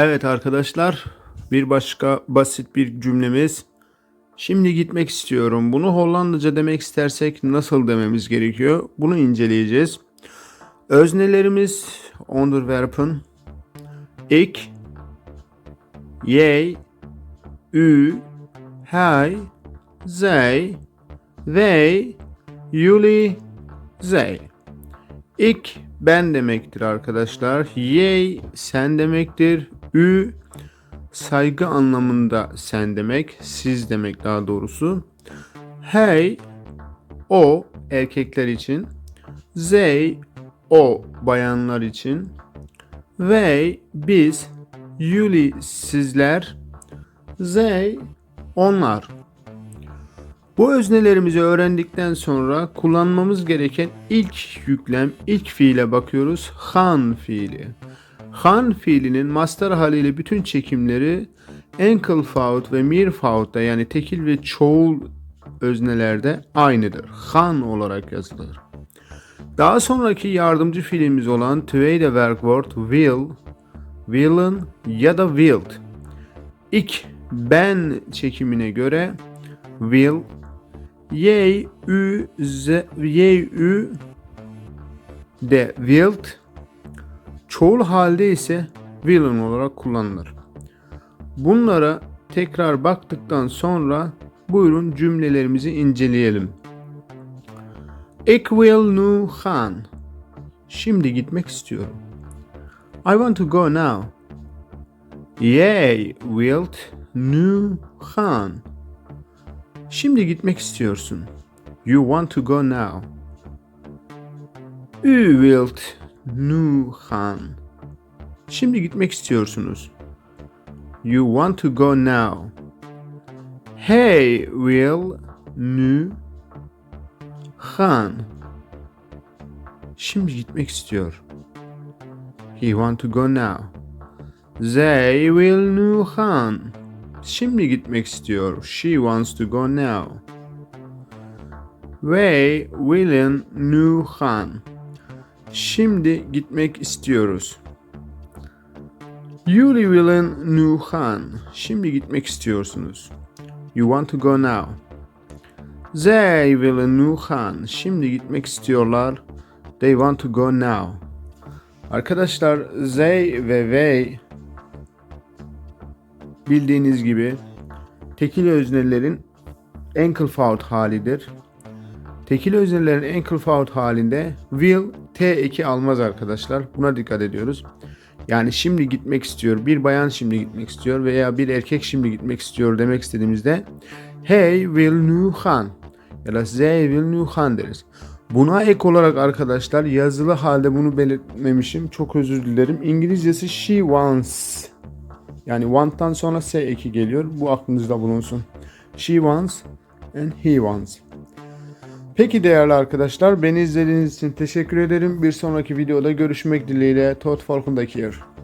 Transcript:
Evet arkadaşlar, bir başka basit bir cümlemiz. Şimdi gitmek istiyorum. Bunu Hollandaca demek istersek nasıl dememiz gerekiyor? Bunu inceleyeceğiz. Öznelerimiz onderwerpen ik, jij, u, hij, zij, wij, jullie, zij. İk ben demektir arkadaşlar. Yey sen demektir. Ü saygı anlamında sen demek. Siz demek daha doğrusu. Hey o erkekler için. Zey o bayanlar için. Ve biz Yuli sizler. Zey onlar. Bu öznelerimizi öğrendikten sonra kullanmamız gereken ilk yüklem, ilk fiile bakıyoruz. Han fiili. Han fiilinin master haliyle bütün çekimleri Enkelfout ve Meerfout'ta yani tekil ve çoğul öznelerde aynıdır. Han olarak yazılır. Daha sonraki yardımcı fiilimiz olan tweede werkwoord will, willen ya da wilt. İlk ben çekimine göre will Y, Ü, Z, Y, Ü de wilt çoğul halde ise willen olarak kullanılır. Bunlara tekrar baktıktan sonra buyurun cümlelerimizi inceleyelim. Ik wil nu gaan. Şimdi gitmek istiyorum. I want to go now. Jij wilt nu gaan. Şimdi gitmek istiyorsun. You want to go now. U wilt nu gaan. Şimdi gitmek istiyorsunuz. You want to go now. Hij wil nu gaan. Şimdi gitmek istiyor. He want to go now. Zij wil nu gaan. Şimdi gitmek istiyor. She wants to go now. Wij willen nu gaan. Şimdi gitmek istiyoruz. Jullie willen nu gaan. Şimdi gitmek istiyorsunuz. You want to go now. Zij willen nu gaan. Şimdi gitmek istiyorlar. They want to go now. Arkadaşlar they ve they bildiğiniz gibi tekil öznelerin Enkelfout halidir. Tekil öznelerin Enkelfout halinde will T eki almaz arkadaşlar. Buna dikkat ediyoruz. Yani şimdi gitmek istiyor, bir bayan şimdi gitmek istiyor veya bir erkek şimdi gitmek istiyor demek istediğimizde hey will nu gaan ya da they will nu gaan deriz. Buna ek olarak arkadaşlar yazılı halde bunu belirtmemişim. Çok özür dilerim. İngilizcesi she wants yani want'tan sonra S eki geliyor. Bu aklınızda bulunsun. She wants and he wants. Peki değerli arkadaşlar beni izlediğiniz için teşekkür ederim. Bir sonraki videoda görüşmek dileğiyle. Tot Falcon here.